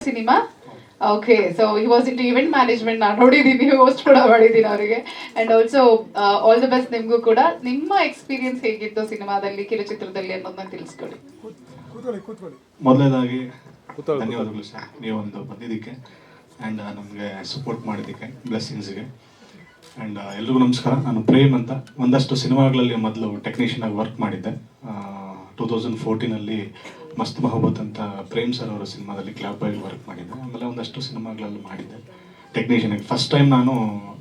Cinema? Okay so he was in event management ನಾನು ನೋಡಿದ್ದೀನಿ host ಕೂಡ ಮಾಡಿದ್ದೀನಿ ಅವರಿಗೆ. And also all the best ನಿಮಗೂ ಕೂಡ. ನಿಮ್ಮ ಎಕ್ಸ್ಪೀರಿಯನ್ಸ್ ಹೇಗಿತ್ತು ಸಿನಿಮಾದಲ್ಲಿ ಕಿರುಚಿತ್ರದಲ್ಲಿ ಅನ್ನೋದನ್ನ ತಿಳಿಸ್ಕೊಡಿ. ಕೂತ್ಕೊಳ್ಳಿ ಕೂತ್ಕೊಳ್ಳಿ. ಮೊದಲನೇದಾಗಿ ಧನ್ಯವಾದಗಳು ಸರ್. ನೀವೊಂದು ಬಂದಿದ್ದಕ್ಕೆ. ಆ್ಯಂಡ್ ನಮಗೆ ಸಪೋರ್ಟ್ ಮಾಡಿದ್ದಕ್ಕೆ ಬ್ಲೆಸ್ಸಿಂಗ್ಸ್ಗೆ ಆ್ಯಂಡ್ ಎಲ್ರಿಗೂ ನಮಸ್ಕಾರ. ನಾನು ಪ್ರೇಮ್ ಅಂತ. ಒಂದಷ್ಟು ಸಿನಿಮಾಗಳಲ್ಲಿ ಮೊದಲು ಟೆಕ್ನಿಷಿಯನ್ ಆಗಿ ವರ್ಕ್ ಮಾಡಿದ್ದೆ. ಟೂ ತೌಸಂಡ್ ಫೋರ್ಟೀನಲ್ಲಿ ಮಸ್ತ್ ಮೊಹಬ್ಬತ್ ಅಂತ ಪ್ರೇಮ್ ಸರ್ ಅವರ ಸಿನಿಮಾದಲ್ಲಿ ಕ್ಲಾಬ್ ಆಗಿ ವರ್ಕ್ ಮಾಡಿದ್ದೆ. ಆಮೇಲೆ ಒಂದಷ್ಟು ಸಿನಿಮಾಗಳಲ್ಲಿ ಮಾಡಿದ್ದೆ. ಟೆಕ್ನಿಷಿಯನ್ ಆಗಿ ಫಸ್ಟ್ ಟೈಮ್ ನಾನು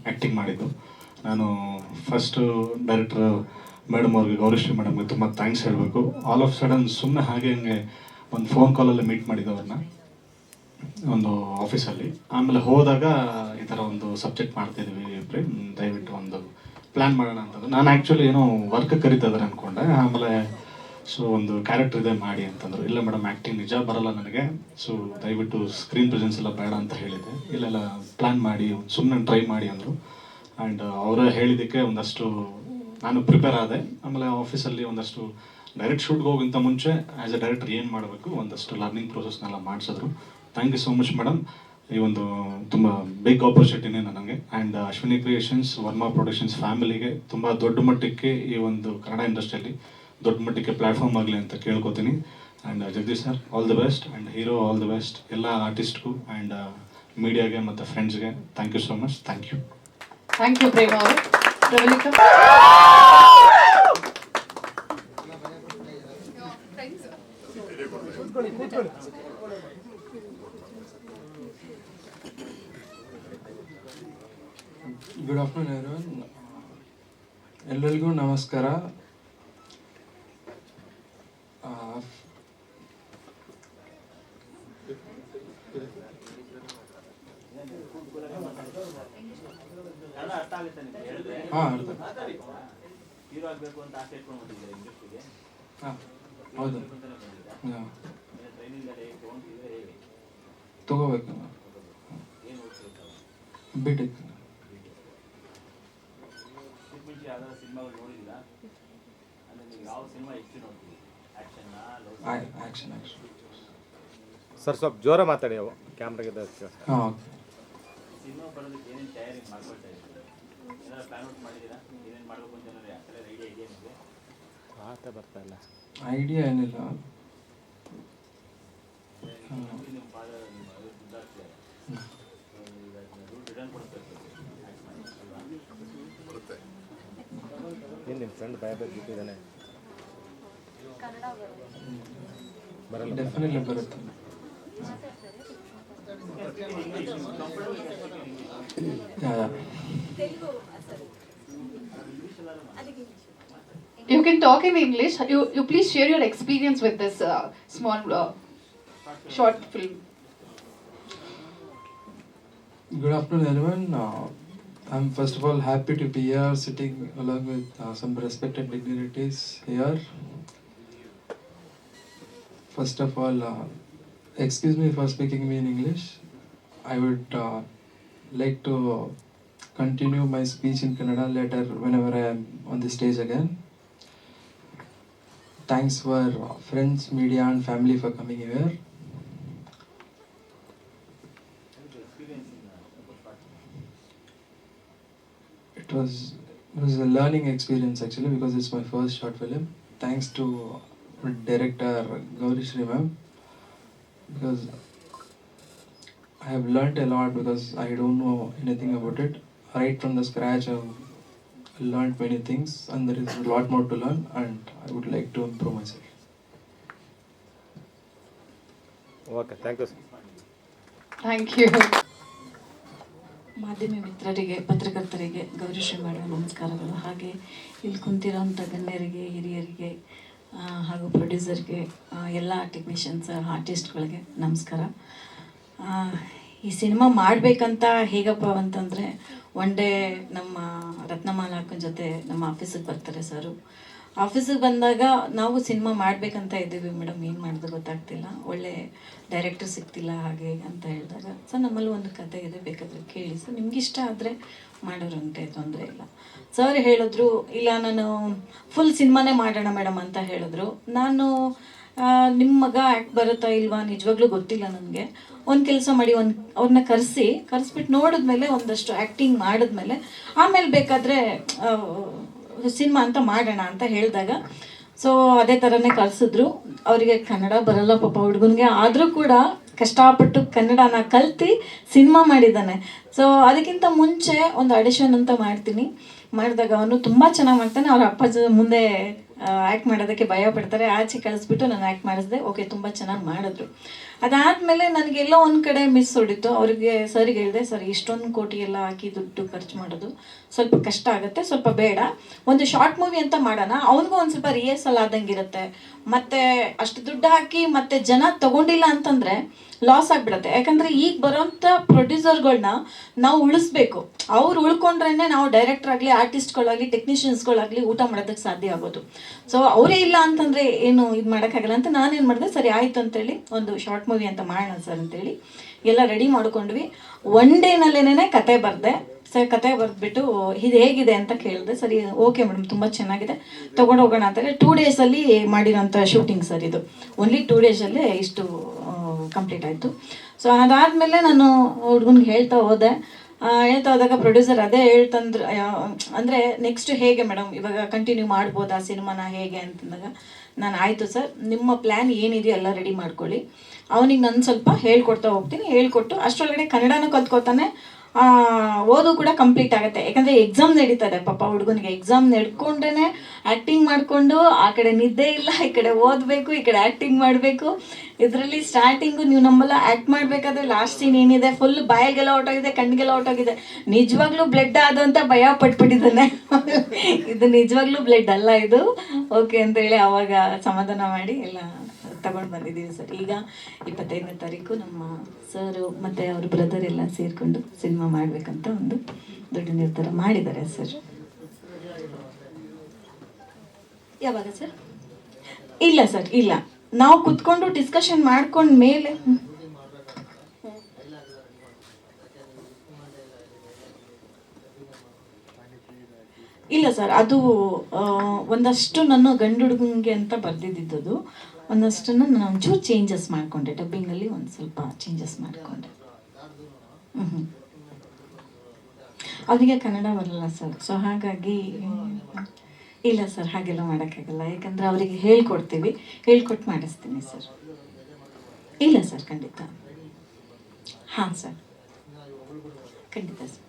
ಆ್ಯಕ್ಟಿಂಗ್ ಮಾಡಿದ್ದು. ನಾನು ಫಸ್ಟು ಡೈರೆಕ್ಟ್ರ್ ಮೇಡಮ್ ಅವ್ರಿಗೆ, ಗೌರಿಶ್ರೀ ಮೇಡಮ್ಗೆ ತುಂಬ ಥ್ಯಾಂಕ್ಸ್ ಹೇಳಬೇಕು. ಆಲ್ ಆಫ್ ಸಡನ್ ಸುಮ್ಮನೆ ಹಾಗೆ ಹಂಗೆ ಒಂದು ಫೋನ್ ಕಾಲಲ್ಲಿ ಮೀಟ್ ಮಾಡಿದ್ದವ್ರನ್ನ ಒಂದು ಆಫೀಸಲ್ಲಿ ಆಮೇಲೆ ಹೋದಾಗ ಈ ಥರ ಒಂದು ಸಬ್ಜೆಕ್ಟ್ ಮಾಡ್ತಿದ್ವಿ ಪ್ರೇಮ್ ದಯವಿಟ್ಟು ಒಂದು ಪ್ಲ್ಯಾನ್ ಮಾಡೋಣ ಅಂತಂದ್ರೆ ನಾನು ಆ್ಯಕ್ಚುಲಿ ಏನೋ ವರ್ಕ್ ಕರಿತಿದ್ದಾರೆ ಅಂದ್ಕೊಂಡೆ ಆಮೇಲೆ ಸೊ ಒಂದು ಕ್ಯಾರೆಕ್ಟರ್ ಇದೆ ಮಾಡಿ ಅಂತಂದರು. ಇಲ್ಲ ಮೇಡಮ್ ಆ್ಯಕ್ಟಿಂಗ್ ನಿಜ ಬರಲ್ಲ ನನಗೆ. ಸೊ ದಯವಿಟ್ಟು ಸ್ಕ್ರೀನ್ ಪ್ರೆಸೆನ್ಸ್ ಎಲ್ಲ ಬೇಡ ಅಂತ ಹೇಳಿದೆ ಇಲ್ಲೆಲ್ಲ ಪ್ಲ್ಯಾನ್ ಮಾಡಿ ಸುಮ್ಮನೆ ಟ್ರೈ ಮಾಡಿ ಅಂದರು. ಆ್ಯಂಡ್ ಅವರೇ ಹೇಳಿದ್ದಕ್ಕೆ ಒಂದಷ್ಟು ನಾನು ಪ್ರಿಪೇರ್ ಆದೆ. ಆಮೇಲೆ ಆಫೀಸಲ್ಲಿ ಒಂದಷ್ಟು ಡೈರೆಕ್ಟ್ ಶೂಟ್ಗೆ ಹೋಗಿಂತ ಮುಂಚೆ ಆ್ಯಸ್ ಎ ಡೈರೆಕ್ಟರ್ ಏನು ಮಾಡಬೇಕು, ಒಂದಷ್ಟು ಲರ್ನಿಂಗ್ ಪ್ರೋಸೆಸ್ನೆಲ್ಲ ಮಾಡಿಸಿದ್ರು. Thank you so much madam ಈ ಒಂದು ತುಂಬ ಬಿಗ್ ಆಪರ್ಚುನಿಟಿನೇ ನನಗೆ. And Ashwini creations Varma productions ಫ್ಯಾಮಿಲಿಗೆ ತುಂಬ ದೊಡ್ಡ ಮಟ್ಟಕ್ಕೆ ಈ ಒಂದು ಕನ್ನಡ ಇಂಡಸ್ಟ್ರಿಯಲ್ಲಿ ದೊಡ್ಡ ಮಟ್ಟಕ್ಕೆ ಪ್ಲ್ಯಾಟ್ಫಾರ್ಮ್ ಆಗಲಿ ಅಂತ ಕೇಳ್ಕೊತೀನಿ. And Jagadish sir all the best and hero all the best ಎಲ್ಲ ಆರ್ಟಿಸ್ಟ್ಗೂ ಆ್ಯಂಡ್ ಮೀಡಿಯಾಗೆ ಮತ್ತು ಫ್ರೆಂಡ್ಸ್ಗೆ thank you so much thank you thank you Prema ಅವರು ಗುಡ್ ಆಫ್ಟರ್ನೂನ್ ಎಲ್ಲರಿಗೂ ನಮಸ್ಕಾರ ಆ, ಹಾ ಅರ್ಥ ಹೀರೋ ಆಗ್ಬೇಕು ಅಂತ ಆಸೆ ಇಟ್ಕೊಂಡು ಬಂದಿದ್ದೀರಾ ಇಂಡಸ್ಟ್ರಿಗೆ ಹಾ ಹೌದು ಹಾ, ಟ್ರೈನಿಂಗ್ ಅಲ್ಲಿ ತೊಗೊಂಡಿದ್ರೆ ಹೇಗೆ ತಗೋಬೇಕು ಏನು ಓದ್ತಿರ್ತಾವೆ ಬಿ ಟೆಕ್ ಇದಕ್ಕೆ ಮುಂಚೆ ಯಾವ್ದಾದ್ರು ಸಿನಿಮಾಗಳು ನೋಡಿದ್ದೀರಾ ಅಂದ್ರೆ ನೀವು ಯಾವ ಸಿನಿಮಾ ಹೆಚ್ಚು ನೋಡ್ತೀವಿ ಆ್ಯಕ್ಷನ್ನ ಲವ್ ಆ್ಯಕ್ಷನ್ ಆ್ಯಕ್ಷನ್ ಸರ್ ಸ್ವಲ್ಪ ಜೋರ ಮಾತಾಡಿ ಅವು. ಕ್ಯಾಮ್ರಾಗೆ ಹಾಂ ಓಕೆ. ಸಿನಿಮಾ ಬರೋದಕ್ಕೆ ಏನೇನು ತಯಾರಿ ಮಾಡ್ಕೊಳ್ತಾ ಇದ್ದೀರಾ? ಏನಾದ್ರು ಪ್ಲಾನ್ ಔಟ್ ಮಾಡಿದ್ದೀರಾ? ಏನೇನು ಮಾಡಬೇಕು ಅಂತ ಏನಾದ್ರು ಐಡಿಯಾ ಇದೆಯಾ ನಿಮಗೆ? ಆತ ಬರ್ತಾ ಇಲ್ಲ. ಐಡಿಯಾ ಏನಿಲ್ಲ. ನಿಮ್ಮ ಏನು ಫ್ರೆಂಡ್ ಭಯ ಬೇರೆ ಬಿಟ್ಟಿದ್ದಾನೆ? ಡೆಫಿನೆಟ್ಲಿ ಬರುತ್ತೆ ಯಾ ಯಾ You can talk in English. You, you please share your experience with this uh, small uh, short film. Good afternoon, everyone. Uh, I'm first of all happy to be here, sitting along with uh, some respected dignitaries here. First of all, uh, excuse me for speaking me in English. I would uh, like to continue my speech in Kannada later whenever I am on the stage again. Thanks for uh, friends, media, and family for coming here. it was it was a learning experience actually because it's my first short film. Thanks to director Gauri Shri ma'am because I have learnt a lot because I don't know anything about it. Right from the scratch, I've learnt many things and there is a lot more to learn and I would like to improve myself. Okay thank you thank you you. ಮಾಧ್ಯಮ ಮಿತ್ರರಿಗೆ ಪತ್ರಕರ್ತರಿಗೆ ಗೌರಿಶ್ರೀ ಮಾಡುವ ನಮಸ್ಕಾರಗಳು ಹಾಗೆ ಇಲ್ಲಿ ಕುಂತಿರೋಂಥ ಗಣ್ಯರಿಗೆ ಹಿರಿಯರಿಗೆ ಹಾಗೂ ಪ್ರೊಡ್ಯೂಸರ್ಗೆ ಎಲ್ಲ ಟೆಕ್ನಿಷಿಯನ್ಸ್, ಆರ್ಟಿಸ್ಟ್ಗಳಿಗೆ ನಮಸ್ಕಾರ. ಈ ಸಿನಿಮಾ ಮಾಡಬೇಕಂತ ಹೇಗಪ್ಪ ಅಂತಂದರೆ, ಒನ್ ಡೇ ನಮ್ಮ ರತ್ನಮಾಲಾಕನ ಜೊತೆ ನಮ್ಮ ಆಫೀಸಿಗೆ ಬರ್ತಾರೆ ಸರು. ಆಫೀಸಿಗೆ ಬಂದಾಗ ನಾವು ಸಿನಿಮಾ ಮಾಡಬೇಕಂತ ಇದ್ದೀವಿ ಮೇಡಮ್. ಏನು ಮಾಡೋದು ಗೊತ್ತಾಗ್ತಿಲ್ಲ. ಒಳ್ಳೆ ಡೈರೆಕ್ಟರ್ ಸಿಗ್ತಿಲ್ಲ ಹಾಗೆ ಅಂತ ಹೇಳಿದಾಗ, ಸರ್, ನಮ್ಮಲ್ಲಿ ಒಂದು ಕತೆ ಇದೆ, ಬೇಕಾದ್ರೆ ಕೇಳಿ. ಸರ್, ನಿಮ್ಗೆ ಇಷ್ಟ ಆದರೆ ಮಾಡೋರಂತೆ ತೊಂದರೆ ಇಲ್ಲ. ಸರ್ ಹೇಳಿದ್ರು, ಇಲ್ಲ, ನಾನು ಫುಲ್ ಸಿನಿಮಾನೇ ಮಾಡೋಣ ಮೇಡಮ್ ಅಂತ ಹೇಳಿದ್ರು. ನಾನು ನಿಮ್ಮ ಮಗ ಆ್ಯಕ್ಟ್ ಬರುತ್ತಾ ಇಲ್ವಾ ನಿಜವಾಗ್ಲೂ ಗೊತ್ತಿಲ್ಲ ನನಗೆ. ಒಂದು ಕೆಲಸ ಮಾಡಿ, ಒಂದು ಅವ್ರನ್ನ ಕರೆಸಿ ಕರೆಸ್ಬಿಟ್ಟು ನೋಡಿದ್ಮೇಲೆ ಒಂದಷ್ಟು ಆ್ಯಕ್ಟಿಂಗ್ ಮಾಡಿದ್ಮೇಲೆ, ಆಮೇಲೆ ಬೇಕಾದರೆ ಸಿನಿಮಾ ಅಂತ ಮಾಡೋಣ ಅಂತ ಹೇಳಿದಾಗ ಸೊ ಅದೇ ಥರನೇ ಕಲಿಸಿದ್ರು ಅವರಿಗೆ ಕನ್ನಡ ಬರಲ್ಲ ಪಾಪ, ಹುಡುಗನಿಗೆ. ಆದರೂ ಕೂಡ ಕಷ್ಟಪಟ್ಟು ಕನ್ನಡನ ಕಲ್ತು ಸಿನಿಮಾ ಮಾಡಿದ್ದಾನೆ. ಸೊ ಅದಕ್ಕಿಂತ ಮುಂಚೆ ಒಂದು ಅಡಿಷನ್ ಅಂತ ಮಾಡ್ತೀನಿ. ಮಾಡಿದಾಗ ಅವನು ತುಂಬ ಚೆನ್ನಾಗಿ ಮಾಡ್ತಾನೆ. ಅವ್ರ ಅಪ್ಪಾಜ ಮುಂದೆ ಆ್ಯಕ್ಟ್ ಮಾಡೋದಕ್ಕೆ ಭಯ ಪಡ್ತಾರೆ. ಆಚೆ ಕಳಿಸ್ಬಿಟ್ಟು ನಾನು ಆ್ಯಕ್ಟ್ ಮಾಡಿಸಿದೆ. ಓಕೆ ತುಂಬ ಚೆನ್ನಾಗಿ ಮಾಡಿದ್ರು. ಅದಾದಮೇಲೆ ನನಗೆಲ್ಲೋ ಒಂದು ಕಡೆ ಮಿಸ್ ಹೊಡಿತು ಅವರಿಗೆ ಸರಿಗೆ ಹೇಳಿದೆ ಸರ್ ಇಷ್ಟೊಂದು ಕೋಟಿ ಎಲ್ಲ ಹಾಕಿ ದುಡ್ಡು ಖರ್ಚು ಮಾಡೋದು ಸ್ವಲ್ಪ ಕಷ್ಟ ಆಗುತ್ತೆ, ಸ್ವಲ್ಪ ಬೇಡ. ಒಂದು ಶಾರ್ಟ್ ಮೂವಿ ಅಂತ ಮಾಡೋಣ. ಅವನಿಗೂ ಒಂದು ಸ್ವಲ್ಪ ರಿಹರ್ಸಲ್ ಆದಂಗಿರುತ್ತೆ ಮತ್ತೆ ಅಷ್ಟು ದುಡ್ಡು ಹಾಕಿ ಮತ್ತೆ ಜನ ತಗೊಂಡಿಲ್ಲ ಅಂತಂದ್ರೆ ಲಾಸ್ ಆಗ್ಬಿಡುತ್ತೆ. ಯಾಕಂದ್ರೆ ಈಗ ಬರೋಂಥ ಪ್ರೊಡ್ಯೂಸರ್ಗಳನ್ನ ನಾವು ಉಳಿಸ್ಬೇಕು. ಅವ್ರು ಉಳ್ಕೊಂಡ್ರೇನೆ ನಾವು ಡೈರೆಕ್ಟರ್ ಆಗಲಿ ಆರ್ಟಿಸ್ಟ್ಗಳಾಗಲಿ ಟೆಕ್ನಿಷಿಯನ್ಸ್ಗಳಾಗಲಿ ಊಟ ಮಾಡೋದಕ್ಕೆ ಸಾಧ್ಯ ಆಗೋದು. ಸೊ ಅವರೇ ಇಲ್ಲ ಅಂತಂದ್ರೆ ಏನು ಇದು ಮಾಡೋಕ್ಕಾಗಲ್ಲ ಅಂತ ನಾನೇನು ಮಾಡಿದೆ, ಸರಿ ಆಯ್ತು ಅಂತೇಳಿ ಒಂದು ಶಾರ್ಟ್ ಮೂವಿ ಅಂತ ಮಾಡೋಣ ಸರ್ ಅಂತೇಳಿ ಎಲ್ಲ ರೆಡಿ ಮಾಡ್ಕೊಂಡ್ವಿ. ಒನ್ ಡೇನಲ್ಲೇನೆ ಕತೆ ಬರೆದೆ. ಸರ್ ಕತೆ ಬರೆದ್ಬಿಟ್ಟು, ಇದು ಹೇಗಿದೆ ಅಂತ ಕೇಳಿದೆ. ಸರಿ ಓಕೆ ಮೇಡಮ್ ತುಂಬ ಚೆನ್ನಾಗಿದೆ. ತೊಗೊಂಡು ಹೋಗೋಣ ಅಂತಾರೆ ಟೂ ಡೇಸಲ್ಲಿ ಮಾಡಿರೋಂಥ ಶೂಟಿಂಗ್ ಸರ್ ಇದು. ಓನ್ಲಿ ಟೂ ಡೇಸಲ್ಲೇ ಇಷ್ಟು ಕಂಪ್ಲೀಟ್ ಆಯಿತು. ಸೊ ಅದಾದಮೇಲೆ ನಾನು ಹುಡುಗನಿಗೆ ಹೇಳ್ತಾ ಹೋದೆ. ಹೇಳ್ತಾ ಹೋದಾಗ ಪ್ರೊಡ್ಯೂಸರ್ ಅದೇ ಹೇಳ್ತಂದ್ರೆ ಅಂದರೆ ನೆಕ್ಸ್ಟ್ ಹೇಗೆ ಮೇಡಮ್ ಇವಾಗ ಕಂಟಿನ್ಯೂ ಮಾಡ್ಬೋದಾ ಸಿನಿಮಾನ ಹೇಗೆ ಅಂತಂದಾಗ, ನಾನು ಆಯಿತು ಸರ್ ನಿಮ್ಮ ಪ್ಲ್ಯಾನ್ ಏನಿದೆಯೋ ಎಲ್ಲ ರೆಡಿ ಮಾಡ್ಕೊಳ್ಳಿ. ಅವನಿಗೆ ನಾನು ಸ್ವಲ್ಪ ಹೇಳ್ಕೊಡ್ತಾ ಹೋಗ್ತೀನಿ, ಹೇಳ್ಕೊಟ್ಟು, ಅಷ್ಟರೊಳಗಡೆ ಕನ್ನಡನೂ ಕಲ್ತ್ಕೋತಾನೆ ಓದು ಕೂಡ ಕಂಪ್ಲೀಟ್ ಆಗುತ್ತೆ. ಯಾಕಂದ್ರೆ ಎಕ್ಸಾಮ್ ನಡೀತಾರೆ ಪಾಪ ಹುಡುಗನಿಗೆ ಎಕ್ಸಾಮ್ ನಡ್ಕೊಂಡ್ರೇ ಆ್ಯಕ್ಟಿಂಗ್ ಮಾಡಿಕೊಂಡು ಆ ಕಡೆ ನಿದ್ದೆ ಇಲ್ಲ, ಈ ಕಡೆ ಓದಬೇಕು, ಈ ಕಡೆ ಆ್ಯಕ್ಟಿಂಗ್ ಮಾಡಬೇಕು. ಇದರಲ್ಲಿ ಸ್ಟಾರ್ಟಿಂಗು ನೀವು ನಮ್ಮೆಲ್ಲ ಆ್ಯಕ್ಟ್ ಮಾಡಬೇಕಾದ್ರೆ ಲಾಸ್ಟ್ ಸೀನ್ ಏನಿದೆ? ಫುಲ್ ಬಾಯಿಗೆಲ್ಲ ಹೊಟ್ಟೋಗಿದೆ ಕಣ್ಣಿಗೆಲ್ಲ ಹೊಟ್ಟೋಗಿದೆ ನಿಜವಾಗ್ಲೂ ಬ್ಲಡ್ ಆದು ಅಂತ ಭಯ ಪಟ್ಬಿಟ್ಟಿದ್ದಾನೆ. ಇದು ನಿಜವಾಗ್ಲೂ ಬ್ಲಡ್ ಅಲ್ಲ ಇದು. ಓಕೆ ಅಂತ ಹೇಳಿ ಅವಾಗ ಸಮಾಧಾನ ಮಾಡಿ ಎಲ್ಲ ತಗೊಂಡು ಬಂದಿದ್ದೀವಿ ಸರ್. ಈಗ ಇಪ್ಪತ್ತೈದನೇ ತಾರೀಕು ನಮ್ಮ ಸರು ಮತ್ತು ಅವ್ರ ಬ್ರದರ್ ಎಲ್ಲ ಸೇರಿಕೊಂಡು ಸಿನಿಮಾ ಮಾಡಬೇಕಂತ ಒಂದು ದೊಡ್ಡ ನಿರ್ಧಾರ ಮಾಡಿದ್ದಾರೆ ಸರ್. ಯಾವಾಗ ಸರ್? ಇಲ್ಲ ಸರ್, ಇಲ್ಲ. ನಾವು ಕುತ್ಕೊಂಡು ಡಿಸ್ಕಷನ್ ಮಾಡ್ಕೊಂಡ ಮೇಲೆ. ಇಲ್ಲ ಸರ್, ಅದು ಒಂದಷ್ಟು ನನ್ನ ಗಂಡು ಹುಡುಗಂಗೆ ಅಂತ ಬರೆದಿದ್ದದ್ದು ಒಂದಷ್ಟನ್ನು ನಾನು ಒಂಚೂರು ಚೇಂಜಸ್ ಮಾಡಿಕೊಂಡೆ. ಡಬ್ಬಿಂಗಲ್ಲಿ ಒಂದು ಸ್ವಲ್ಪ ಚೇಂಜಸ್ ಮಾಡಿಕೊಂಡೆ. ಅವರಿಗೆ ಕನ್ನಡ ಬರಲ್ಲ ಸರ್. ಸೊ ಹಾಗಾಗಿ ಇಲ್ಲ ಸರ್, ಹಾಗೆಲ್ಲ ಮಾಡೋಕ್ಕಾಗಲ್ಲ. ಯಾಕಂದರೆ ಅವರಿಗೆ ಹೇಳ್ಕೊಡ್ತೀವಿ. ಹೇಳ್ಕೊಟ್ಟು ಮಾಡಿಸ್ತೀನಿ ಸರ್. ಇಲ್ಲ ಸರ್, ಖಂಡಿತ. ಹಾಂ ಸರ್. ಖಂಡಿತ ಸರ್.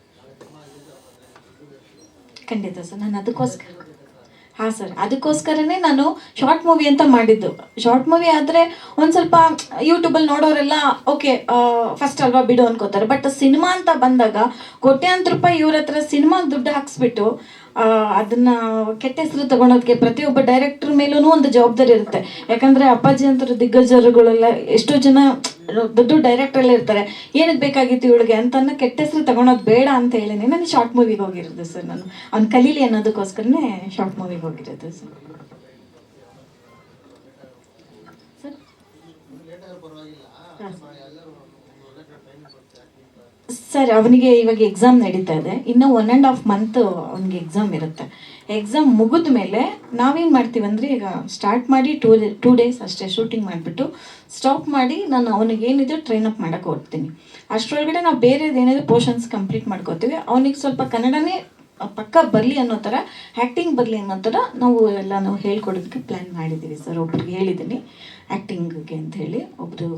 ಖಂಡಿತ ಸರ್. ನಾನು ಅದಕ್ಕೋಸ್ಕರ ಹಾಂ ಸರ್, ಅದಕ್ಕೋಸ್ಕರನೇ ನಾನು ಶಾರ್ಟ್ ಮೂವಿ ಅಂತ ಮಾಡಿದ್ದು. ಶಾರ್ಟ್ ಮೂವಿ ಆದರೆ ಒಂದು ಸ್ವಲ್ಪ ಯೂಟ್ಯೂಬಲ್ಲಿ ನೋಡೋರೆಲ್ಲ, ಓಕೆ ಫಸ್ಟ್ ಅಲ್ವಾ ಬಿಡು ಅನ್ಕೋತಾರೆ. ಬಟ್ ಸಿನಿಮಾ ಅಂತ ಬಂದಾಗ, ಕೋಟ್ಯಾಂತರ ರೂಪಾಯಿ ಇವ್ರ ಹತ್ರ ಸಿನಿಮಾಗೆ ದುಡ್ಡು ಹಾಕ್ಸ್ಬಿಟ್ಟು ಅದನ್ನ ಕೆಟ್ಟ ಹೆಸರು ತಗೊಳೋದಕ್ಕೆ ಪ್ರತಿಯೊಬ್ಬ ಡೈರೆಕ್ಟರ್ ಮೇಲೂ ಒಂದು ಜವಾಬ್ದಾರಿ ಇರುತ್ತೆ. ಯಾಕಂದ್ರೆ ಅಪ್ಪಾಜಿ ಅಂತಾರೆ ದಿಗ್ಗಜರುಗಳೆಲ್ಲ ಎಷ್ಟೋ ಜನ ದೊಡ್ಡ ಡೈರೆಕ್ಟರ್ ಎಲ್ಲ ಇರ್ತಾರೆ. ಏನಕ್ಕೆ ಬೇಕಾಗಿತ್ತು ಇವಳಿಗೆ ಅಂತನ್ನ ಕೆಟ್ಟ ಹೆಸರು ತಗೊಳೋದು ಬೇಡ ಅಂತ ಹೇಳಿನಿ ನಾನು ಶಾರ್ಟ್ ಮೂವಿಗೆ ಹೋಗಿರೋದು ಸರ್ ನಾನು. ಅವ್ನು ಕಲೀಲಿ ಅನ್ನೋದಕ್ಕೋಸ್ಕರನೇ ಶಾರ್ಟ್ ಮೂವಿಗೆ ಹೋಗಿರೋದು ಸರ್. ಸರ್. ಸರ್, ಅವನಿಗೆ ಇವಾಗ ಎಕ್ಸಾಮ್ ನಡೀತಾ ಇದೆ. ಇನ್ನು ಒನ್ ಆ್ಯಂಡ್ ಹಾಫ್ ಮಂತ್ ಅವನಿಗೆ ಎಕ್ಸಾಮ್ ಇರುತ್ತೆ. ಎಕ್ಸಾಮ್ ಮುಗಿದ ಮೇಲೆ ನಾವೇನು ಮಾಡ್ತೀವಿ ಅಂದರೆ ಈಗ ಸ್ಟಾರ್ಟ್ ಮಾಡಿ ಟೂ ಟೂ ಡೇಸ್ ಅಷ್ಟೇ ಶೂಟಿಂಗ್ ಮಾಡಿಬಿಟ್ಟು ಸ್ಟಾಪ್ ಮಾಡಿ ನಾನು ಅವನಿಗೆ ಏನಿದ್ರು ಟ್ರೈನ್ ಅಪ್ ಮಾಡೋಕ್ಕೆ ಹೋಗ್ತೀನಿ. ಅಷ್ಟರೊಳಗಡೆ ನಾವು ಬೇರೆದು ಏನಿದೆ ಪೋರ್ಷನ್ಸ್ ಕಂಪ್ಲೀಟ್ ಮಾಡ್ಕೋತೀವಿ. ಅವನಿಗೆ ಸ್ವಲ್ಪ ಕನ್ನಡನೇ ಪಕ್ಕ ಬರಲಿ ಅನ್ನೋ ಥರ ಆ್ಯಕ್ಟಿಂಗ್ ಬರಲಿ ಅನ್ನೋ ಥರ ನಾವು ಎಲ್ಲ ನಾವು ಹೇಳ್ಕೊಡೋದಕ್ಕೆ ಪ್ಲ್ಯಾನ್ ಮಾಡಿದ್ದೀವಿ ಸರ್. ಒಬ್ರಿಗೆ ಹೇಳಿದ್ದೀನಿ ಆ್ಯಕ್ಟಿಂಗ್ಗೆ ಅಂತ ಹೇಳಿ. ಒಬ್ಬರು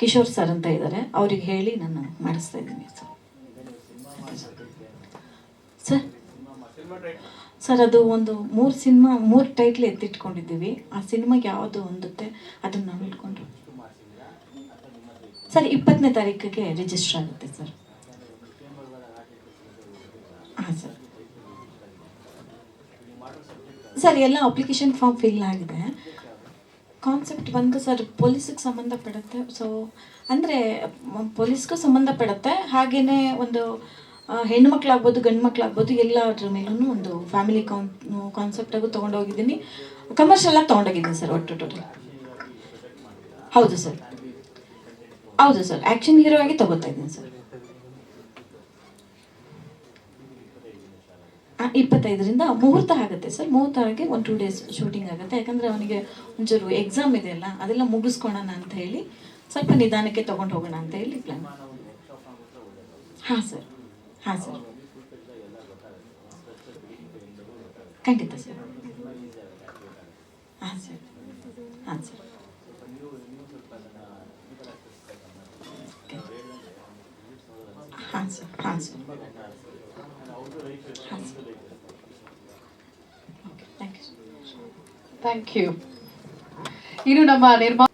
ಕಿಶೋರ್ ಸರ್ ಅಂತ ಇದ್ದಾರೆ. ಅವ್ರಿಗೆ ಹೇಳಿ ನಾನು ಮಾಡಿಸ್ತಾ ಇದ್ದೀನಿ ಸರ್ ಸರ್ ಸರ್ ಅದು ಒಂದು ಮೂರು ಸಿನಿಮಾ ಮೂರು ಟೈಟ್ಲ್ ಎತ್ತಿಟ್ಕೊಂಡಿದ್ದೀವಿ. ಆ ಸಿನಿಮಾಗೆ ಯಾವುದು ಹೊಂದುತ್ತೆ ಅದನ್ನು ನಾವು ಇಟ್ಕೊಂಡು ಸರ್ ಇಪ್ಪತ್ತನೇ ತಾರೀಕಿಗೆ ರಿಜಿಸ್ಟರ್ ಆಗುತ್ತೆ ಸರ್ ಹಾಂ ಸರ್ ಸರ್ ಎಲ್ಲ ಅಪ್ಲಿಕೇಶನ್ ಫಾರ್ಮ್ ಫಿಲ್ ಆಗಿದೆ. ಕಾನ್ಸೆಪ್ಟ್ ಬಂದು ಸರ್ ಪೊಲೀಸಿಗೆ ಸಂಬಂಧಪಡುತ್ತೆ. ಸೊ ಅಂದರೆ, ಪೊಲೀಸ್ಗೂ ಸಂಬಂಧಪಡುತ್ತೆ. ಹಾಗೆಯೇ ಒಂದು ಹೆಣ್ಣು ಮಕ್ಕಳಾಗ್ಬೋದು ಗಂಡು ಮಕ್ಕಳಾಗ್ಬೋದು ಎಲ್ಲದ್ರ ಮೇಲೂ ಒಂದು ಫ್ಯಾಮಿಲಿ ಕಾನ್ ಕಾನ್ಸೆಪ್ಟಾಗೂ ತೊಗೊಂಡೋಗಿದ್ದೀನಿ. ಕಮರ್ಷಿಯಲಾಗಿ ತೊಗೊಂಡೋಗಿದ್ದೀನಿ ಸರ್, ಒಟ್ಟು ಟೋಟಲ್ ಹೌದು ಸರ್. ಹೌದು ಸರ್. ಆ್ಯಕ್ಷನ್ ಹೀರೋ ಆಗಿ ತಗೋತಾ ಇದ್ದೀನಿ ಸರ್ ಆ, ಇಪ್ಪತ್ತೈದರಿಂದ ಮುಹೂರ್ತ ಆಗುತ್ತೆ ಸರ್. ಮುಹೂರ್ತ ಆಗಿ ಒಂದು ಟೂ ಡೇಸ್ ಶೂಟಿಂಗ್ ಆಗುತ್ತೆ. ಯಾಕಂದರೆ ಅವನಿಗೆ ಒಂಚೂರು ಎಕ್ಸಾಮ್ ಇದೆ ಅಲ್ಲ, ಅದೆಲ್ಲ ಮುಗಿಸ್ಕೊಳೋಣ ಅಂತ ಹೇಳಿ ಸ್ವಲ್ಪ ನಿಧಾನಕ್ಕೆ ತೊಗೊಂಡು ಹೋಗೋಣ ಅಂತ ಹೇಳಿ ಪ್ಲ್ಯಾನ್ ಹಾಂ ಸರ್. ಹಾಂ ಸರ್. ಖಂಡಿತ ಸರ್. ಹಾಂ ಸರ್. ಹಾಂ ಸರ್. ಹಾಂ ಸರ್. ಹಾಂ ಸರ್. ಥ್ಯಾಂಕ್ ಯು ಇನ್ನು ನಮ್ಮ ನಿರ್ಮಾ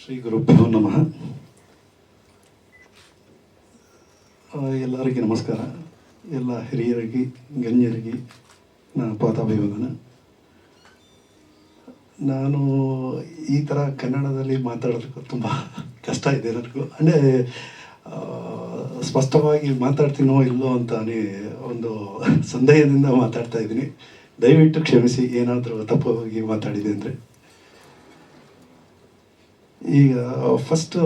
ಶ್ರೀ ಗುರುಭ್ಯೋ ನಮಃ ಎಲ್ಲರಿಗೆ ನಮಸ್ಕಾರ. ಎಲ್ಲ ಹಿರಿಯರಿಗೆ, ಗಣ್ಯರಿಗೆ ನಾನು ಪಾದಾಭಿವಂದನ. ನಾನು ಈ ಥರ ಕನ್ನಡದಲ್ಲಿ ಮಾತಾಡೋದಕ್ಕೂ ತುಂಬ ಕಷ್ಟ ಇದೆ ನನಗೂ ಅಂದರೆ ಸ್ಪಷ್ಟವಾಗಿ ಮಾತಾಡ್ತೀನೋ ಇಲ್ಲೋ ಅಂತಾನೆ ಒಂದು ಸಂದೇಹದಿಂದ ಮಾತಾಡ್ತಾ ಇದ್ದೀನಿ. ದಯವಿಟ್ಟು ಕ್ಷಮಿಸಿ, ಏನಾದರೂ ತಪ್ಪಾಗಿ ಮಾತಾಡಿದೆ ಅಂದರೆ. ಈಗ ಫಸ್ಟು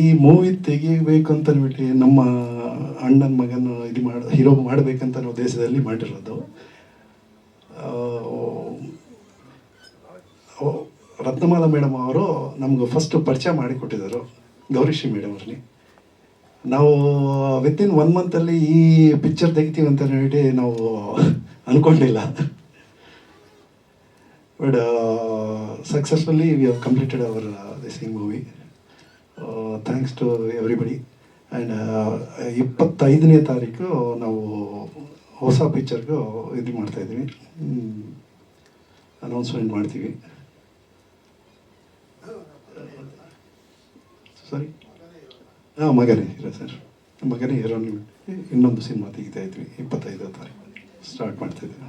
ಈ ಮೂವಿ ತೆಗಿಬೇಕು ಅಂತ ಅಂದ್ಬಿಟ್ಟು ನಮ್ಮ ಅಣ್ಣನ ಮಗನ ಇದು ಮಾಡ, ಹೀರೋ ಮಾಡಬೇಕಂತ ನಾವು ದೇಶದಲ್ಲಿ ಮಾಡಿರೋದು. ರತ್ನಮಾಲ ಮೇಡಮ್ ಅವರು ನಮ್ಗೆ ಫಸ್ಟ್ ಪರಿಚಯ ಮಾಡಿಕೊಟ್ಟಿದ್ದರು. ಗೌರಿಶ್ರೀ ಮೇಡಮ್ ಅವ್ರನ್ನ ನಾವು ವಿತಿನ್ ಒನ್ ಮಂತಲ್ಲಿ ಈ ಪಿಕ್ಚರ್ ತೆಗಿತೀವಿ ಅಂತ ಹೇಳಿ ನಾವು ಅಂದ್ಕೊಂಡಿಲ್ಲ but successfully we have completed our this ಇಂಗ್ movie thanks to everybody and ಇಪ್ಪತ್ತೈದನೇ ತಾರೀಕು ನಾವು ಹೊಸ ಪಿಕ್ಚರ್ಗೂ ಇದು ಮಾಡ್ತಾಯಿದ್ವಿ ಅನೌನ್ಸ್ಮೆಂಟ್ ಮಾಡ್ತೀವಿ. ಸರಿ ಹಾಂ ಮಗನೇ ಹೀರೋ ಸರ್. ಮಗನೇ ಹೀರೋ ಇನ್ನೊಂದು ಸಿನಿಮಾ ತೆಗಿತಾ ಇದ್ವಿ ಇಪ್ಪತ್ತೈದು ತಾರೀಕು. ಸ್ಟಾರ್ಟ್ ಮಾಡ್ತಾ ಇದ್ದೀವಿ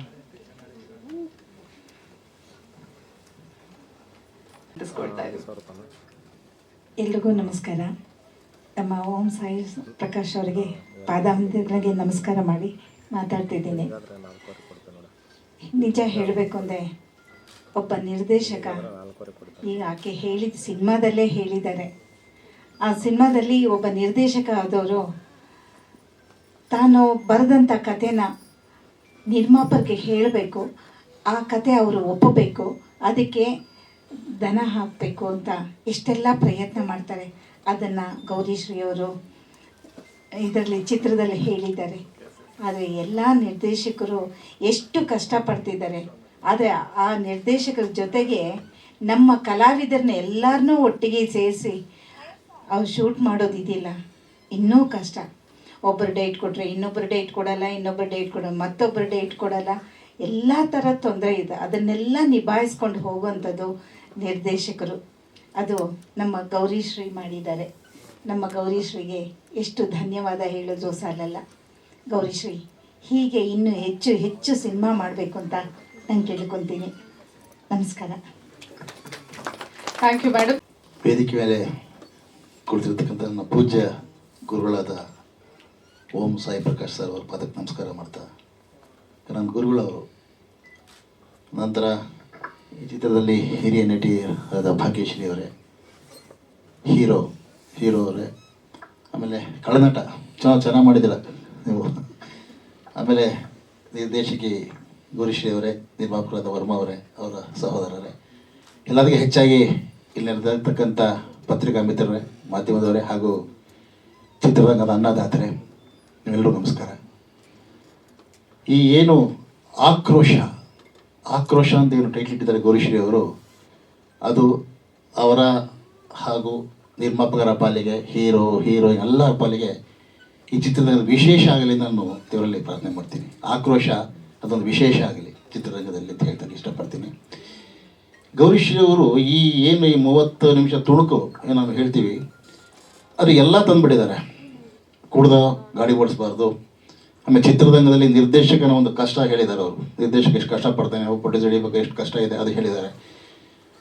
ಎಲ್ರಿಗೂ ನಮಸ್ಕಾರ. ನಮ್ಮ ಓಂ ಸಾಯಿ ಪ್ರಕಾಶ್ ಅವರಿಗೆ ಪಾದಾಂತಗಳಿಗೆ ನಮಸ್ಕಾರ ಮಾಡಿ ಮಾತಾಡ್ತಿದ್ದೀನಿ ನಿಜ ಹೇಳಬೇಕು ಅಂದರೆ ಒಬ್ಬ ನಿರ್ದೇಶಕ ಈಗ ಆಕೆ ಹೇಳಿದ ಸಿನಿಮಾದಲ್ಲೇ ಹೇಳಿದ್ದಾರೆ. ಆ ಸಿನಿಮಾದಲ್ಲಿ ಒಬ್ಬ ನಿರ್ದೇಶಕ ಆದವರು, ತಾನು ಬರೆದಂಥ ಕಥೆನ ನಿರ್ಮಾಪಕಿಗೆ ಹೇಳಬೇಕು, ಆ ಕತೆ ಅವರು ಒಪ್ಪಬೇಕು, ಅದಕ್ಕೆ ದನ ಹಾಕಬೇಕು ಅಂತ ಇಷ್ಟೆಲ್ಲ ಪ್ರಯತ್ನ ಮಾಡ್ತಾರೆ, ಅದನ್ನು ಗೌರಿಶ್ರೀಯವರು ಇದರಲ್ಲಿ, ಚಿತ್ರದಲ್ಲಿ ಹೇಳಿದ್ದಾರೆ. ಆದರೆ ಎಲ್ಲ ನಿರ್ದೇಶಕರು ಎಷ್ಟು ಕಷ್ಟಪಡ್ತಿದ್ದಾರೆ. ಆದರೆ ಆ ನಿರ್ದೇಶಕರ ಜೊತೆಗೆ ನಮ್ಮ ಕಲಾವಿದರನ್ನ ಎಲ್ಲರನ್ನೂ ಒಟ್ಟಿಗೆ ಸೇರಿಸಿ ಅವ್ರು ಶೂಟ್ ಮಾಡೋದಿದೆಯಲ್ಲ ಇನ್ನೂ ಕಷ್ಟ. ಒಬ್ಬರು ಡೇಟ್ ಕೊಟ್ಟರೆ ಇನ್ನೊಬ್ಬರು ಡೇಟ್ ಕೊಡಲ್ಲ ಇನ್ನೊಬ್ಬರು ಡೇಟ್ ಕೊಡೋಲ್ಲ ಮತ್ತೊಬ್ಬರು ಡೇಟ್ ಕೊಡಲ್ಲ. ಎಲ್ಲ ಥರ ತೊಂದರೆ ಇದೆ. ಅದನ್ನೆಲ್ಲ ನಿಭಾಯಿಸ್ಕೊಂಡು ಹೋಗುವಂಥದ್ದು ನಿರ್ದೇಶಕರು. ಅದು ನಮ್ಮ ಗೌರಿಶ್ರೀ ಮಾಡಿದ್ದಾರೆ. ನಮ್ಮ ಗೌರಿಶ್ರೀಗೆ ಎಷ್ಟು ಧನ್ಯವಾದ ಹೇಳಿದ್ರು ಸಾಲಲ್ಲ. ಗೌರಿಶ್ರೀ ಹೀಗೆ ಇನ್ನೂ ಹೆಚ್ಚು ಹೆಚ್ಚು ಸಿನಿಮಾ ಮಾಡಬೇಕು ಅಂತ ನಾನು ಕೇಳ್ಕೊತೀನಿ. ನಮಸ್ಕಾರ. ಥ್ಯಾಂಕ್ ಯು ಮೇಡಮ್ ವೇದಿಕೆ ಮೇಲೆ ಕುಳಿತಿರ್ತಕ್ಕಂಥ ನನ್ನ ಪೂಜ್ಯ ಗುರುಗಳಾದ ಓಂ ಸಾಯಿ ಪ್ರಕಾಶ್ ಸರ್ ಅವ್ರ ಪದಕ್ಕೆ ನಮಸ್ಕಾರ ಮಾಡ್ತಾ ನನ್ನ ಗುರುಗಳವರು ನಂತರ ಈ ಚಿತ್ರದಲ್ಲಿ ಹಿರಿಯ ನಟಿ ಆದ ಭಾಗ್ಯಶ್ರೀ ಅವರೇ, ಹೀರೋ ಹೀರೋ ಅವರೇ, ಆಮೇಲೆ ಕಳನಟ. ಚೆನ್ನಾಗಿ ಚೆನ್ನಾಗಿ ಮಾಡಿದ್ದೀರ ನೀವು. ಆಮೇಲೆ ನಿರ್ದೇಶಕಿ ಗುರುಶ್ರೀ ಅವರೇ, ನಿರ್ಮಾಪಕರಾದ ವರ್ಮಾ ಅವರೇ, ಅವರ ಸಹೋದರರೇ. ಎಲ್ಲದಕ್ಕೆ ಹೆಚ್ಚಾಗಿ ಇಲ್ಲಿ ನಡೆದಿರ್ತಕ್ಕಂಥ ಪತ್ರಿಕಾ ಮಿತ್ರರೇ ಮಾಧ್ಯಮದವರೇ ಹಾಗೂ ಚಿತ್ರರಂಗದ ಅನ್ನದಾತರೇ ನಿಮ್ಮೆಲ್ಲರೂ ನಮಸ್ಕಾರ. ಈ ಏನು ಆಕ್ರೋಶ ಆಕ್ರೋಶ ಅಂತ ಏನು ಟೈಟ್ಲ್ ಇಟ್ಟಿದ್ದಾರೆ ಗೌರಿಶ್ರೀ ಅವರು, ಅದು ಅವರ ಹಾಗೂ ನಿರ್ಮಾಪಕರ ಪಾಲಿಗೆ, ಹೀರೋ, ಹೀರೋಯಿನ್ ಎಲ್ಲರ ಪಾಲಿಗೆ ಈ ಚಿತ್ರರಂಗದ ವಿಶೇಷ ಆಗಲಿ ನಾನು ದೇವರಲ್ಲಿ ಪ್ರಾರ್ಥನೆ ಮಾಡ್ತೀನಿ. ಆಕ್ರೋಶ ಅದೊಂದು ವಿಶೇಷ ಆಗಲಿ ಚಿತ್ರರಂಗದಲ್ಲಿ ಅಂತ ಹೇಳ್ತಾರೆ ಇಷ್ಟಪಡ್ತೀನಿ. ಗೌರಿಶ್ರೀ ಅವರು ಈ ಏನು ಈ ಮೂವತ್ತು ನಿಮಿಷ ತುಣುಕು ಏನು ಹೇಳ್ತೀವಿ, ಅದು ಎಲ್ಲ ತಂದುಬಿಟ್ಟಿದ್ದಾರೆ. ಕುಡ್ದ, ಗಾಡಿ ಓಡಿಸ್ಬಾರ್ದು. ಆಮೇಲೆ ಚಿತ್ರರಂಗದಲ್ಲಿ ನಿರ್ದೇಶಕನ ಒಂದು ಕಷ್ಟ ಹೇಳಿದ್ದಾರೆ ಅವರು. ನಿರ್ದೇಶಕ ಎಷ್ಟು ಕಷ್ಟಪಡ್ತಾನೆ, ಅವ್ರು ಪ್ರೊಡ್ಯೂಸರ್ ಹಿಡಿಬೇಕು ಎಷ್ಟು ಕಷ್ಟ ಇದೆ ಅದು ಹೇಳಿದ್ದಾರೆ.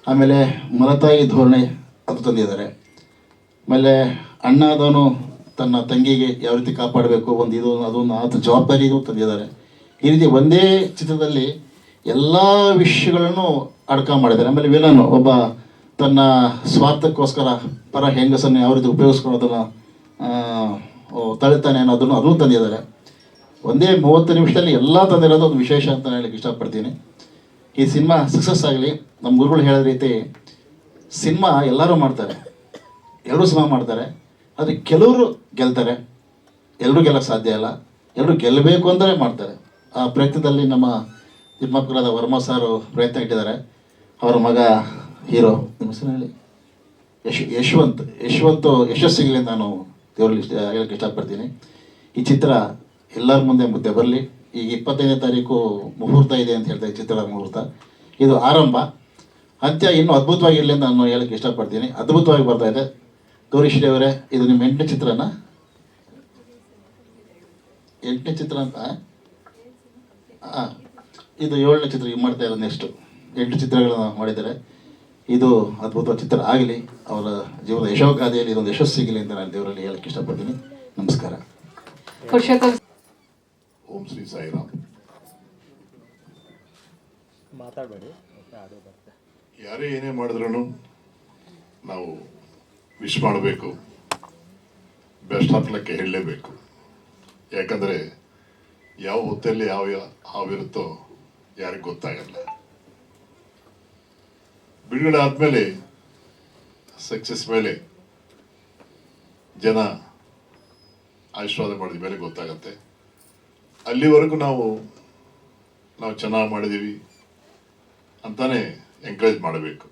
ಆಮೇಲೆ ಮಲತಾಯಿ ಧೋರಣೆ ಅದು ತಂದಿದ್ದಾರೆ. ಆಮೇಲೆ ಅಣ್ಣ ತನ್ನ ತಂಗಿಗೆ ಯಾವ ರೀತಿ ಕಾಪಾಡಬೇಕು, ಒಂದು ಇದು, ಅದೊಂದು ಆತ ಜವಾಬ್ದಾರಿಗೂ ತಂದಿದ್ದಾರೆ. ಈ ರೀತಿ ಒಂದೇ ಚಿತ್ರದಲ್ಲಿ ಎಲ್ಲ ವಿಷಯಗಳನ್ನು ಅಡಕ ಮಾಡಿದ್ದಾರೆ. ಆಮೇಲೆ ವಿಲನ್ ಒಬ್ಬ ತನ್ನ ಸ್ವಾರ್ಥಕ್ಕೋಸ್ಕರ ಪರ ಹೆಂಗಸನ್ನು ಯಾವ ರೀತಿ ಉಪಯೋಗಿಸ್ಕೊಳ್ಳೋದನ್ನು ತಳಿತಾನೆ ಅನ್ನೋದನ್ನು ಅದನ್ನು ತಂದಿದ್ದಾರೆ. ಒಂದೇ ಮೂವತ್ತು ನಿಮಿಷದಲ್ಲಿ ಎಲ್ಲ ತಂದಿರೋದು ಒಂದು ವಿಶೇಷ ಅಂತ ಹೇಳಕ್ಕೆ ಇಷ್ಟಪಡ್ತೀನಿ. ಈ ಸಿನಿಮಾ ಸಕ್ಸಸ್ ಆಗಲಿ, ನಮ್ಮ ಗುರುಗಳು ಹೇಳಿದ ರೀತಿ ಸಿನಿಮಾ ಎಲ್ಲರೂ ಮಾಡ್ತಾರೆ. ಎಲ್ಲರೂ ಸಿನಿಮಾ ಮಾಡ್ತಾರೆ. ಆದರೆ ಕೆಲವರು ಗೆಲ್ತಾರೆ. ಎಲ್ಲರೂ ಗೆಲ್ಲಕ್ಕೆ ಸಾಧ್ಯ ಇಲ್ಲ. ಎಲ್ಲರೂ ಗೆಲ್ಲಬೇಕು ಅಂತಲೇ ಮಾಡ್ತಾರೆ. ಆ ಪ್ರಯತ್ನದಲ್ಲಿ ನಮ್ಮ ನಿರ್ಮಾಪಕರಾದ ವರ್ಮ ಸಾರು ಪ್ರಯತ್ನ ಇಟ್ಟಿದ್ದಾರೆ. ಅವರ ಮಗ ಹೀರೋ. ನಿಮ್ಮ ಹೆಸರು ಹೇಳಿ. ಯಶ್, ಯಶವಂತ್ ಯಶವಂತ್ ಯಶಸ್ಸಿಗೆ ನಾನು ದೇವರಲ್ಲಿ ಇಷ್ಟ, ಹೇಳಕ್ಕೆ ಇಷ್ಟಪಡ್ತೀನಿ. ಈ ಚಿತ್ರ ಎಲ್ಲರ ಮುಂದೆ ಮುದ್ದೆ ಬರಲಿ. ಈಗ ಇಪ್ಪತ್ತೈದನೇ ತಾರೀಕು ಮುಹೂರ್ತ ಇದೆ ಅಂತ ಹೇಳ್ತಾ ಈ ಚಿತ್ರದ ಮುಹೂರ್ತ. ಇದು ಆರಂಭ. ಅಂತ್ಯ ಇನ್ನೂ ಅದ್ಭುತವಾಗಿರಲಿ ಅಂತ ನಾನು ಹೇಳಕ್ಕೆ ಇಷ್ಟಪಡ್ತೀನಿ. ಅದ್ಭುತವಾಗಿ ಬರ್ತಾ ಇದೆ. ಗೌರಿಶ್ರೀ ಅವರೇ, ಇದು ನಿಮ್ಮ ಎಂಟನೇ ಚಿತ್ರನ? ಎಂಟನೇ ಚಿತ್ರ ಅಂತ ಹಾಂ ಇದು ಏಳನೇ ಚಿತ್ರ ಈಗ ಮಾಡ್ತಾ ಇರೋದು ನೆಕ್ಸ್ಟು ಎಂಟು ಚಿತ್ರಗಳನ್ನು ಮಾಡಿದ್ದಾರೆ. ಇದು ಅದ್ಭುತ ಚಿತ್ರ. ಆಗಲಿ ಅವರ ಜೀವನದ ಯಶೋಗಾದಿಯಲ್ಲಿ ಇದೊಂದು ಯಶಸ್ಸು ಸಿಗಲಿ ಅಂತ ನಾನು ದೇವರಲ್ಲಿ ಹೇಳಕ್ಕೆ ಇಷ್ಟಪಡ್ತೀನಿ. ನಮಸ್ಕಾರ. ಓಂ ಶ್ರೀ ಸಾಯಿರಾಮ್. ಮಾತಾಡಬೇಡಿ. ಯಾರೇ ಏನೇ ಮಾಡಿದ್ರು ನಾವು ವಿಶ್ ಮಾಡಬೇಕು. ಬೆಸ್ಟ್ ಆಫ್ ಲಕ್ಕೆ ಹೇಳಲೇಬೇಕು. ಯಾಕಂದರೆ ಯಾವ ಹೊತ್ತಲ್ಲಿ ಯಾವ ಹಾವಿರುತ್ತೋ ಯಾರಿಗೂ ಗೊತ್ತಾಗಲ್ಲ. ಬಿಡುಗಡೆ ಆದಮೇಲೆ ಸಕ್ಸಸ್ ಮೇಲೆ ಜನ ಆಶೀರ್ವಾದ ಮಾಡಿದ ಮೇಲೆ ಗೊತ್ತಾಗತ್ತೆ. ಅಲ್ಲಿವರೆಗೂ ನಾವು ನಾವು ಚೆನ್ನಾಗಿ ಮಾಡಿದ್ದೀವಿ ಅಂತಾನೆ ಎಂಕರೇಜ್ ಮಾಡಬೇಕು.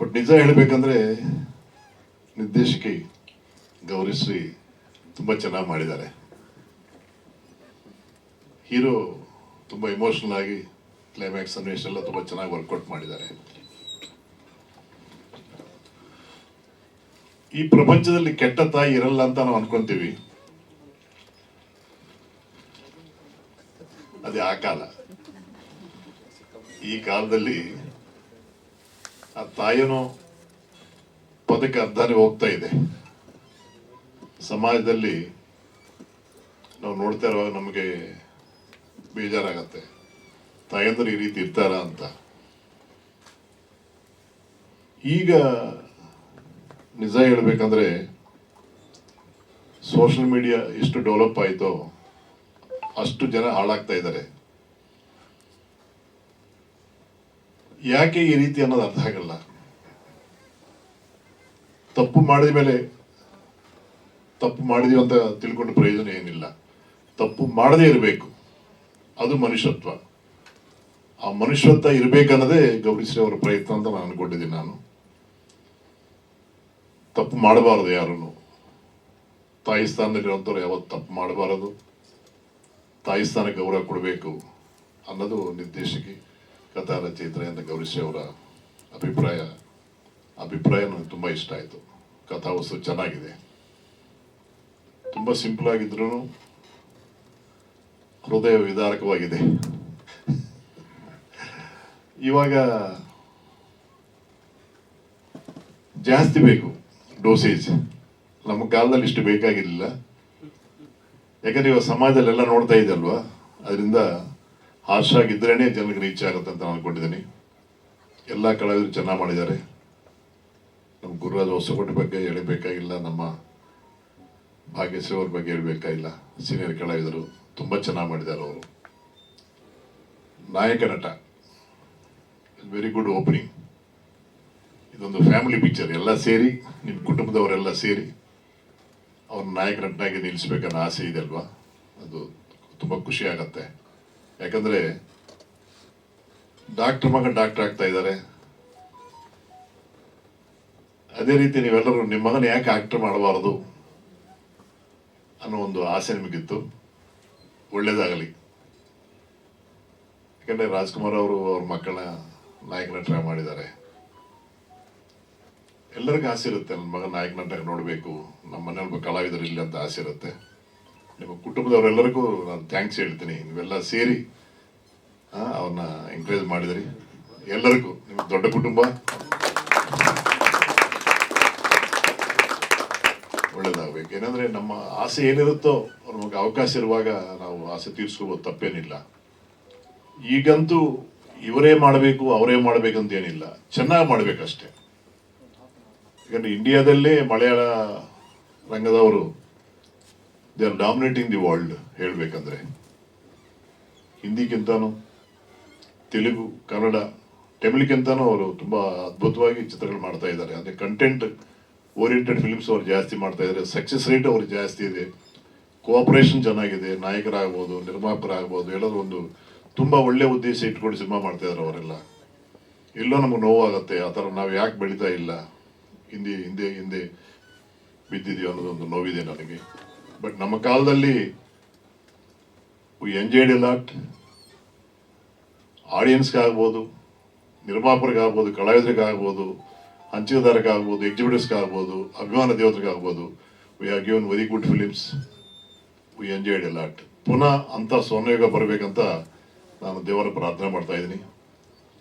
ಬಟ್ ನಿಜ ಹೇಳಬೇಕಂದ್ರೆ, ನಿರ್ದೇಶಕಿ ಗೌರಿಶ್ರೀ ತುಂಬ ಚೆನ್ನಾಗಿ ಮಾಡಿದ್ದಾರೆ. ಹೀರೋ ತುಂಬ ಇಮೋಷನಲ್ ಆಗಿ ಕ್ಲೈಮ್ಯಾಕ್ಸ್ ಸನ್ನಿವೇಶ ಎಲ್ಲ ತುಂಬ ಚೆನ್ನಾಗಿ ವರ್ಕೌಟ್ ಮಾಡಿದ್ದಾರೆ. ಈ ಪ್ರಪಂಚದಲ್ಲಿ ಕೆಟ್ಟ ತಾಯಿ ಇರಲ್ಲ ಅಂತ ನಾವು ಅನ್ಕೊಂತೀವಿ. ಅದೇ ಆ ಕಾಲ. ಈ ಕಾಲದಲ್ಲಿ ಆ ತಾಯಿನೂ ಪದಕ್ಕೆ ಅರ್ಧನೇ ಹೋಗ್ತಾ ಇದೆ. ಸಮಾಜದಲ್ಲಿ ನಾವು ನೋಡ್ತಾ ಇರುವಾಗ ನಮಗೆ ಬೇಜಾರಾಗತ್ತೆ. ತಾಯಂದ್ರೆ ಈ ರೀತಿ ಇರ್ತಾರ ಅಂತ. ಈಗ ನಿಜ ಹೇಳ್ಬೇಕಂದ್ರೆ ಸೋಷಿಯಲ್ ಮೀಡಿಯಾ ಎಷ್ಟು ಡೆವಲಪ್ ಆಯಿತೋ ಅಷ್ಟು ಜನ ಹಾಳಾಗ್ತಾ ಇದ್ದಾರೆ. ಯಾಕೆ ಈ ರೀತಿ ಅನ್ನೋದು ಅರ್ಥ ಆಗಲ್ಲ. ತಪ್ಪು ಮಾಡಿದ ಮೇಲೆ ತಪ್ಪು ಮಾಡಿದೀವಿ ಅಂತ ತಿಳ್ಕೊಂಡು ಪ್ರಯೋಜನ ಏನಿಲ್ಲ. ತಪ್ಪು ಮಾಡದೇ ಇರಬೇಕು. ಅದು ಮನುಷ್ಯತ್ವ. ಆ ಮನುಷ್ಯತ್ವ ಇರಬೇಕನ್ನೋದೇ ಗೌರಿಶ್ರೀ ಅವರ ಪ್ರಯತ್ನ ಅಂತ ನಾನು ಅನ್ಕೊಂಡಿದ್ದೀನಿ ನಾನು. ತಪ್ಪು ಮಾಡಬಾರದು ಯಾರನ್ನು. ತಾಯಿ ಸ್ಥಾನದಲ್ಲಿರುವಂಥವ್ರು ಯಾವತ್ತು ತಪ್ಪು ಮಾಡಬಾರದು. ತಾಯಿ ಸ್ಥಾನ ಗೌರವ ಕೊಡಬೇಕು ಅನ್ನೋದು ನಿರ್ದೇಶಕಿ ಕಥಾ ರಚಯಿತ್ರೆ ಅಂತ ಗೌರಿಶ್ರೀ ಅವರ ಅಭಿಪ್ರಾಯ. ಅಭಿಪ್ರಾಯ ನನಗೆ ತುಂಬ ಇಷ್ಟ ಆಯಿತು. ಕಥಾವಸ್ತು ಚೆನ್ನಾಗಿದೆ. ತುಂಬ ಸಿಂಪಲ್ ಆಗಿದ್ರು ಹೃದಯ ವಿದಾರಕವಾಗಿದೆ. ಇವಾಗ ಜಾಸ್ತಿ ಬೇಕು ಡೋಸೇಜ್ ನಮ್ಮ ಕಾಲದಲ್ಲಿ ಇಷ್ಟು ಬೇಕಾಗಿರಲಿಲ್ಲ. ಯಾಕಂದ್ರೆ ಇವಾಗ ಸಮಾಜದಲ್ಲಿ ಎಲ್ಲ ನೋಡ್ತಾ ಇದ್ದಲ್ವಾ ಅದರಿಂದ ಹಾರ್ಷ್ ಆಗಿದ್ರೇನೆ ಜನರಿಗೆ ರೀಚ್ ಆಗುತ್ತೆ ಅಂತ ನಾನು ಅನ್ಕೊಂಡಿದ್ದೀನಿ. ಎಲ್ಲ ಕಲಾವಿದರು ಚೆನ್ನಾಗಿ ಮಾಡಿದ್ದಾರೆ. ನಮ್ಮ ಗುರುರಾಜ ಹೊಸಕೋಟೆ ಬಗ್ಗೆ ಹೇಳಬೇಕಾಗಿಲ್ಲ. ನಮ್ಮ ಭಾಗ್ಯಶ್ರೀ ಬಗ್ಗೆ ಹೇಳಬೇಕಾಗಿಲ್ಲ. ಸೀನಿಯರ್ ಕಲಾವಿದರು ತುಂಬ ಚೆನ್ನಾಗಿ ಮಾಡಿದ್ದಾರೆ ಅವರು. ನಾಯಕ ನಟ. ವೆರಿ ಗುಡ್ ಓಪನಿಂಗ್ ಇದೊಂದು ಫ್ಯಾಮಿಲಿ ಪಿಕ್ಚರ್ ಎಲ್ಲ ಸೇರಿ ನಿಮ್ಮ ಕುಟುಂಬದವರೆಲ್ಲ ಸೇರಿ ಅವ್ರ ನಾಯಕ ನಟನಾಗಿ ನಿಲ್ಲಿಸ್ಬೇಕನ್ನೋ ಆಸೆ ಇದೆ ಅಲ್ವಾ? ಅದು ತುಂಬ ಖುಷಿ ಆಗತ್ತೆ. ಯಾಕಂದರೆ ಡಾಕ್ಟರ್ ಮಗ ಡಾಕ್ಟರ್ ಆಗ್ತಾ ಇದ್ದಾರೆ. ಅದೇ ರೀತಿ ನೀವೆಲ್ಲರೂ ನಿಮ್ಮ ಮಗನ ಯಾಕೆ ಆಕ್ಟರ್ ಮಾಡಬಾರದು ಅನ್ನೋ ಒಂದು ಆಸೆ ನಿಮಗಿತ್ತು. ಒಳ್ಳೇದಾಗಲಿ. ಯಾಕಂದರೆ ರಾಜ್ಕುಮಾರ್ ಅವರು ಅವ್ರ ಮಕ್ಕಳನ್ನ ನಾಯಕ ಟ್ರೈ ಮಾಡಿದ್ದಾರೆ. ಎಲ್ಲರಿಗೂ ಆಸೆ ಇರುತ್ತೆ ನನ್ನ ಮಗ ನಾಯಕ ನಟ ನೋಡಬೇಕು ನಮ್ಮ ಮನೆಯಲ್ಲಿ ಒಬ್ಬ ಕಲಾವಿದರು ಇಲ್ಲ ಅಂತ ಆಸೆ ಇರುತ್ತೆ. ನಿಮ್ಮ ಕುಟುಂಬದವರೆಲ್ಲರಿಗೂ ನಾನು ಥ್ಯಾಂಕ್ಸ್ ಹೇಳ್ತೀನಿ. ನೀವೆಲ್ಲ ಸೇರಿ ಅವ್ರನ್ನ ಎಂಕರೇಜ್ ಮಾಡಿದಿರಿ. ಎಲ್ಲರಿಗೂ, ನಿಮ್ಮ ದೊಡ್ಡ ಕುಟುಂಬ. ಒಳ್ಳೇದಾಗಬೇಕು. ಏನಂದರೆ ನಮ್ಮ ಆಸೆ ಏನಿರುತ್ತೋ ನಮಗೆ ಅವಕಾಶ ಇರುವಾಗ ನಾವು ಆಸೆ ತೀರಿಸ್ಕೋಬೋದು, ತಪ್ಪೇನಿಲ್ಲ. ಈಗಂತೂ ಇವರೇ ಮಾಡಬೇಕು, ಅವರೇ ಮಾಡಬೇಕಂತ ಏನಿಲ್ಲ ಚೆನ್ನಾಗಿ ಮಾಡಬೇಕಷ್ಟೆ. ಯಾಕಂದ್ರೆ ಇಂಡಿಯಾದಲ್ಲೇ Malayala ರಂಗದವರು they are dominating the world ಹೇಳಬೇಕಂದ್ರೆ. ಹಿಂದಿಗಿಂತನೂ ತೆಲುಗು, ಕನ್ನಡ, ತಮಿಳಿಗಿಂತನೂ ಅವರು ತುಂಬ ಅದ್ಭುತವಾಗಿ ಚಿತ್ರಗಳು ಮಾಡ್ತಾ ಇದ್ದಾರೆ. ಅಂದರೆ ಕಂಟೆಂಟ್ ಓರಿಯೆಂಟೆಡ್ ಫಿಲ್ಮ್ಸ್ ಅವ್ರು ಜಾಸ್ತಿ ಮಾಡ್ತಾ ಇದ್ದಾರೆ. ಸಕ್ಸಸ್ ರೇಟ್ ಅವ್ರು ಜಾಸ್ತಿ ಇದೆ. ಕೋಆಪರೇಷನ್ ಚೆನ್ನಾಗಿದೆ. ನಾಯಕರಾಗ್ಬೋದು, ನಿರ್ಮಾಪಕರಾಗ್ಬೋದು, ಎಲ್ಲರೂ ಒಂದು ತುಂಬ ಒಳ್ಳೆ ಉದ್ದೇಶ ಇಟ್ಕೊಂಡು ಸಿನಿಮಾ ಮಾಡ್ತಾ ಇದ್ದಾರೆ ಅವರೆಲ್ಲ. ಎಲ್ಲೋ ನಮಗೆ ನೋವಾಗುತ್ತೆ, ಆ ಥರ ನಾವು ಯಾಕೆ ಬೆಳೀತಾ ಇಲ್ಲ? ಹಿಂದೆ ಹಿಂದೆ ಹಿಂದೆ ಬಿದ್ದಿದೆಯೋ ಅನ್ನೋದೊಂದು ನೋವಿದೆ ನನಗೆ. ಬಟ್ ನಮ್ಮ ಕಾಲದಲ್ಲಿ ಎಂಜಾಯ್ಡ್ ಲಾಟ್ ಆಡಿಯನ್ಸ್ಗಾಗ್ಬೋದು ನಿರ್ಮಾಪಕರಿಗಾಗ್ಬೋದು ಕಲಾವಿದರಿಗಾಗ್ಬೋದು ಹಂಚಿಕೆದಾರಕ್ಕಾಗ್ಬೋದು ಎಕ್ಸಿಬಿಟರ್ಸ್ಗಾಗ್ಬೋದು ಅಭಿಮಾನ ದೇವತೆಗಾಗ್ಬೋದು we are given very good films we enjoyed lot ಪುನಃ ಅಂಥ ಸ್ವರ್ಣಯುಗ ಬರಬೇಕಂತ ನಾನು ದೇವರ ಪ್ರಾರ್ಥನೆ ಮಾಡ್ತಾ ಇದ್ದೀನಿ.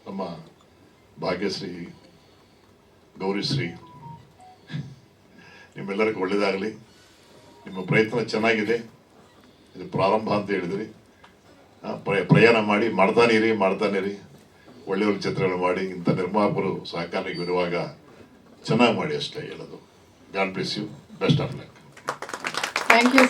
ನಮ್ಮ ಭಾಗ್ಯಶ್ರೀ, ಗೌರಿಶ್ರೀ, ನಿಮ್ಮೆಲ್ಲರಿಗೂ ಒಳ್ಳೆಯದಾಗಲಿ ನಿಮ್ಮ ಪ್ರಯತ್ನ ಚೆನ್ನಾಗಿದೆ. ಇದು ಪ್ರಾರಂಭ ಅಂತ ಹೇಳಿದ್ರಿ. ಪ್ರಯಾಣ ಮಾಡಿ ಮಾಡ್ತಾನೆ ಇರಿ ಮಾಡ್ತಾನೆ ಇರಿ ಒಳ್ಳೆ ಒಳ್ಳೆ ಚಿತ್ರಗಳು ಮಾಡಿ, ಇಂಥ ನಿರ್ಮಾಪರು ಸಹಕಾರಕ್ಕೆ ಇರುವಾಗ ಚೆನ್ನಾಗಿ ಮಾಡಿ ಅಷ್ಟೇ ಹೇಳೋದು. God bless you best of luck thank you